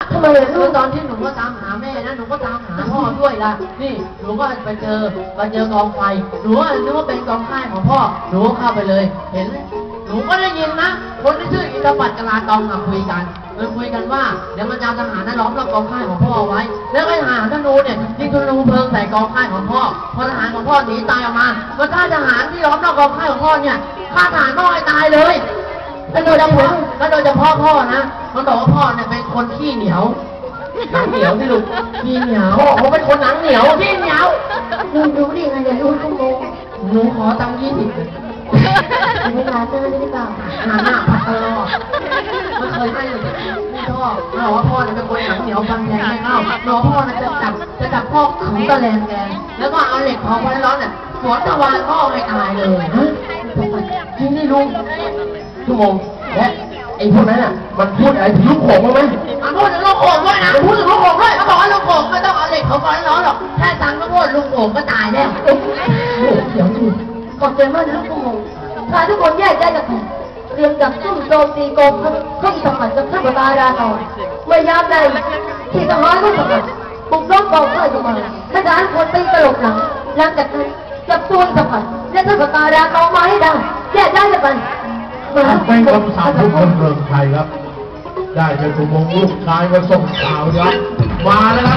ทำไมล่ะลูอกตอนที่หนูก็ตามหาแม่นะหนูก็ตามหาพ่อด้วยล่ะ นี่หนูก็ไปเจอไปเจอกองไฟหนูว่านึกว่าเป็นกองค่ายของพ่อ หนูก็เข้าไปเลย เห็น หนูก็ได้ยินนะคนที่ชื่ออินทปัตกลาตองมาคุยกันมันคุยกันว่าเดี๋ยวมันจะเอาทหารนั้นล้อมรอบกองค่ายของพ่อไว้ แล้วไอ้ทหารธนูเนี่ยยิงธนูเพลิงใส่กองค่ายของพ่อพอทหารของพ่อหนีตายออกมามันฆ่าทหารที่ล้อมรอบกองค่ายของพ่อเนี่ยฆ่าทหารพ่อให้ตายเลยแล้วโดยเฉพาะแล้วโดยเฉพาะพ่อนะมันบอกว่าพ่อเนี่ย คนขี้เหนียวหนังเหนียวที่ลูกขี้เหนียวพ่อเขาเป็นคนหนังเหนียวขี้เหนียวลูกรู้ได้ยังไงเนี่ยลูกก็งงหนูขอตังค์ยี่สิบจะไม่ร้านเจอได้หรือเปล่าหาหน้าผัดตลอดไม่เคยให้เลยนี่พ่อมันบอกว่าพ่อเนี่ยเป็นคนหนังเหนียวฟันแทงไม่เข้าหนอพ่อเนี่ยจะจับจะจับพ่อขึงตะแลงแกงแล้วก็เอาเหล็กเผาไฟร้อนเนี่ยสวนตะวันพ่อให้ตายเลยฮะจริงนี่ลุงชั่วโมงและ ไอ้พวกนั้นอะมันพูดอะไรถึงลูกโขงบ้างไหมมันพูดถึงลูกโป่งด้วยนะมันพูดถึงลูกโป่งด้วยเขาบอกว่าลูกโป่งไม่ต้องเอาเหล็กเขาก่อนร้อนหรอกแค่ตังค์ก็พูดลูกโป่งก็ตายแล้วเดี๋ยวดูขอบใจมากนะลูกก็งงพาทุกคนแยกย้ายกันไปเตรียมจับซุ่มโจมตีกองทัพข้าอิทธันกับท่านบาราตอนเมื่อยามใดที่ทหารก็สกัดบุกล้อมกองค่ายเข้ามาทหารคนตีตลบหลังหลังจากนั้นจับตัวอิทธันและท่านบาราตอนมาให้ได้แยกย้ายกันไป เป็นคำสั่งของคนเมืองไทยครับ ได้เป็นสุมงลูกชายมาส่งข่าวยับ มาแล้วครับ